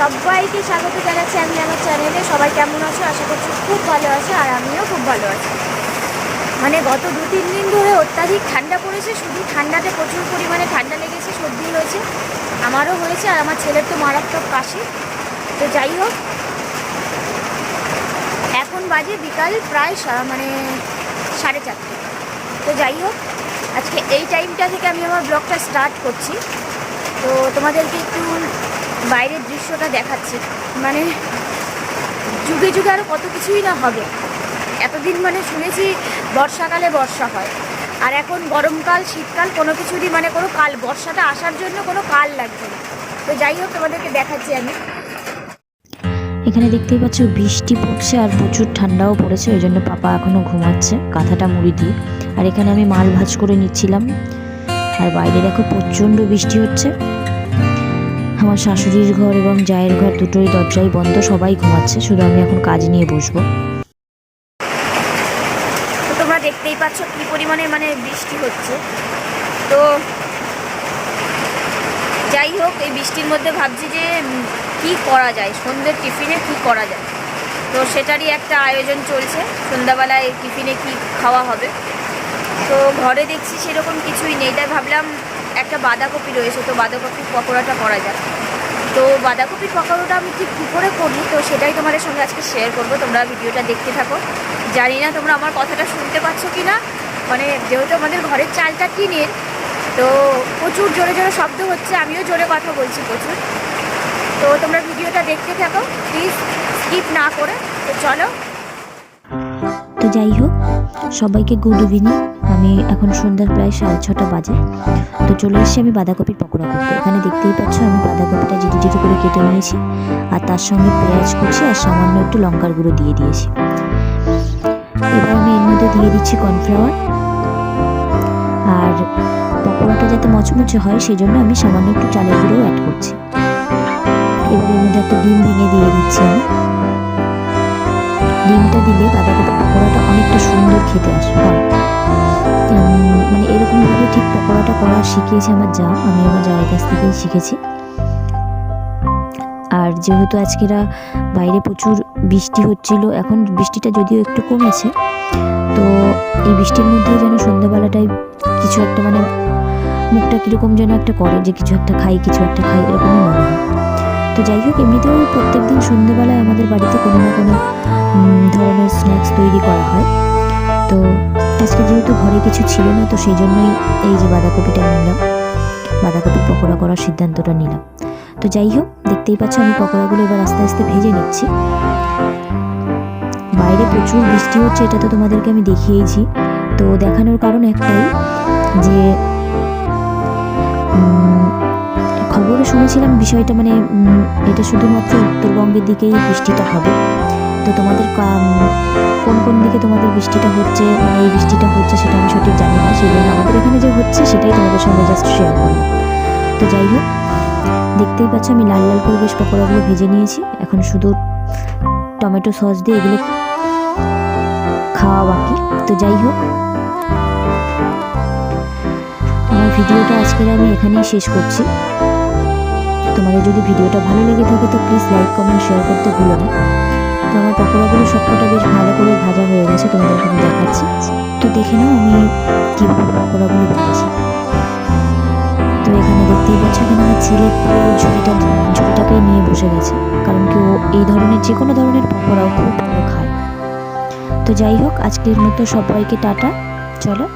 সবাইকে স্বাগত জানাচ্ছি আমি আমার চ্যানেলে। সবাই কেমন আছো? আশা করছি খুব ভালো আছো আর আমিও খুব ভালো আছি। মানে গত দু, তিন দিন ধরে অত্যাধিক ঠান্ডা পড়েছে, শুধু ঠান্ডাতে প্রচুর পরিমাণে ঠান্ডা লেগেছে সর্দি হয়েছে, আমারও হয়েছে আর আমার ছেলের তো মারাত্মক কাশি। তো যাই হোক, এখন বাজে বিকাল প্রায় মানে সাড়ে চারটে। তো যাই হোক, আজকে এই টাইমটা থেকে আমি আমার ব্লগটা স্টার্ট করছি। তো তোমাদেরকে একটু বাইরের দৃশ্যটা দেখাচ্ছি। মানে যুগে যুগে আরও কত কিছুই না হবে। এতদিন মানে শুনেছি বর্ষাকালে বর্ষা হয়। আর এখন গরমকাল, শীতকাল কোনো কিছুরই মানে কোনো কাল, বর্ষাটা আসার জন্য কোনো কাল লাগবে না। তো যাই হোক, তোমাদেরকে দেখাচ্ছি আমি। এখানে দেখতেই পাচ্ছ, বৃষ্টি পড়ছে আর প্রচুর ঠান্ডাও পড়েছে, ওই জন্য পাপা এখনও ঘুমাচ্ছে কাঁথাটা মুড়ি দিয়ে। আর এখানে আমি মাল ভাজ করে নিচ্ছিলাম। আর বাইরে দেখো, প্রচণ্ড বৃষ্টি হচ্ছে। আমার শাশুড়ির ঘর এবং জায়ের ঘর দুটোই দরজাই বন্ধ, সবাই ঘুমাচ্ছে, শুধু আমি এখন কাজ নিয়ে বসবো। তোমরা দেখতেই পাচ্ছ কী পরিমাণে মানে বৃষ্টি হচ্ছে। তো যাই হোক, এই বৃষ্টির মধ্যে ভাবছি যে কি করা যায়? সন্ধ্যের টিফিনে কি করা যায়? তো সেটারই একটা আয়োজন চলছে। সন্ধ্যাবেলায় টিফিনে কি খাওয়া হবে? তো ঘরে দেখছি সেরকম কিছুই নেই। তাই ভাবলাম একটা বাঁধাকপি রয়েছে, তো বাঁধাকপির পকোড়াটা করা যায় তো বাঁধাকপির পকোড়াটা আমি ঠিক কী করে করি তো সেটাই তোমাদের সঙ্গে আজকে শেয়ার করব। তোমরা ভিডিওটা দেখতে থাকো। জানি না তোমরা আমার কথাটা শুনতে পাচ্ছ কি না। মানে যেহেতু আমাদের ঘরের চালটা কিনের তো প্রচুর জোরে জোরে শব্দ হচ্ছে, আমিও জোরে কথা বলছি প্রচুর। তো তোমরা ভিডিওটা দেখতে থাকো প্লিজ স্কিপ না করে। তো চলো। তো যাই হোক, সবাইকে গুড ইভিনিং আমি এখন সন্ধ্যার প্রায় সাড়ে ছটা বাজে। তো চলে এসেছি আমি বাঁধাকপির পকোড়া করতে। এখানে দেখতেই পাচ্ছ আমি বাঁধাকপিটা জিটি জিটি করে কেটে নিয়েছি আর তার সঙ্গে পেঁয়াজ কুচি আর সামান্য একটু লঙ্কার গুঁড়ো দিয়ে দিয়েছি। এবার আমি এর মধ্যে দিয়ে দিচ্ছি কর্নফ্লাওয়ার। আর পকোড়াটা যাতে মচমচে হয় সেই জন্য আমি সামান্য একটু চালের গুঁড়ো অ্যাড করছি। এবার এর মধ্যে একটা ডিম ভেঙে দিয়ে দিচ্ছি আমি। ডিমটা দিলে বাঁধাকপি পকোড়াটা অনেকটা সুন্দর খেতে আসে। হয়। মানে এরকমভাবে ঠিক পকোড়াটা করা শিখিয়েছে আমার যা, আমি আমার জায়ের কাছ থেকেই শিখেছি। আর যেহেতু আজকেরা বাইরে প্রচুর বৃষ্টি হচ্ছিল, এখন বৃষ্টিটা যদিও একটু কমেছে, তো এই বৃষ্টির মধ্যে যেন সন্ধ্যাবেলাটায় কিছু একটা মানে মুখটা কীরকম যেন একটা করে যে কিছু একটা খাই, কিছু একটা খাই, এরকমই মনে হয়। তো যাই হোক, এমনিতেও প্রত্যেক দিন সন্ধ্যেবেলায় আমাদের বাড়িতে কোনো না কোনো ধরনের স্ন্যাক্স তৈরি করা হয়। তো আজকে যেহেতু ঘরে কিছু ছিল না, তো সেই জন্যই এই যে বাঁধাকপিটা নিলাম। বাঁধাকপি পকোড়া করার সিদ্ধান্তটা নিলাম। তো যাই হোক, দেখতেই পাচ্ছ আমি পকোড়াগুলো এবার আস্তে আস্তে ভেজে নিচ্ছি। বাইরে প্রচুর বৃষ্টি হচ্ছে, এটা তো তোমাদেরকে আমি দেখিয়েছি। তো দেখানোর কারণ একটাই, যে খবরে শুনেছিলাম বিষয়টা মানে এটা শুধুমাত্র উত্তরবঙ্গের দিকেই বৃষ্টিটা হবে। তো তোমাদের কোন কোন দিকে তোমাদের বৃষ্টিটা হচ্ছে মানে এই বৃষ্টিটা হচ্ছে সেটা আমি সঠিক জানি না, সেই জন্য আমাদের এখানে যে হচ্ছে সেটাই তোমাদের সঙ্গে জাস্ট শেয়ার করলাম। তো যাই হোক, দেখতেই পাচ্ছ আমি লাল লাল করে বেশ পকোড়াগুলো ভেজে নিয়েছি। এখন শুধু টমেটো সস দিয়ে এগুলো খাওয়া বাকি। তো যাই হোক, আমার ভিডিওটা আজকের আমি এখানেই শেষ করছি। তোমাদের যদি ভিডিওটা ভালো লেগে থাকে তো প্লিজ লাইক কমেন্ট শেয়ার করতে ভুলো না। তো আমার পকোড়াগুলো সবকটা বেশ ভালো করে ভাজা হয়ে গেছে, তোমাদের আমি দেখাচ্ছি। তো দেখে নাও আমি কীভাবে পকোড়াগুলো ভেজেছি তো এখানে দেখতেই পাচ্ছ এখানে আমার ছেলে পুরো ঝুড়িটা ঝুড়িটাকেই নিয়ে বসে গেছে, কারণ কি ও এই ধরনের, যে কোনো ধরনের পকোড়াও খুব ভালো খায়। তো যাই হোক, আজকের মতো সবাইকে টাটা, চলো।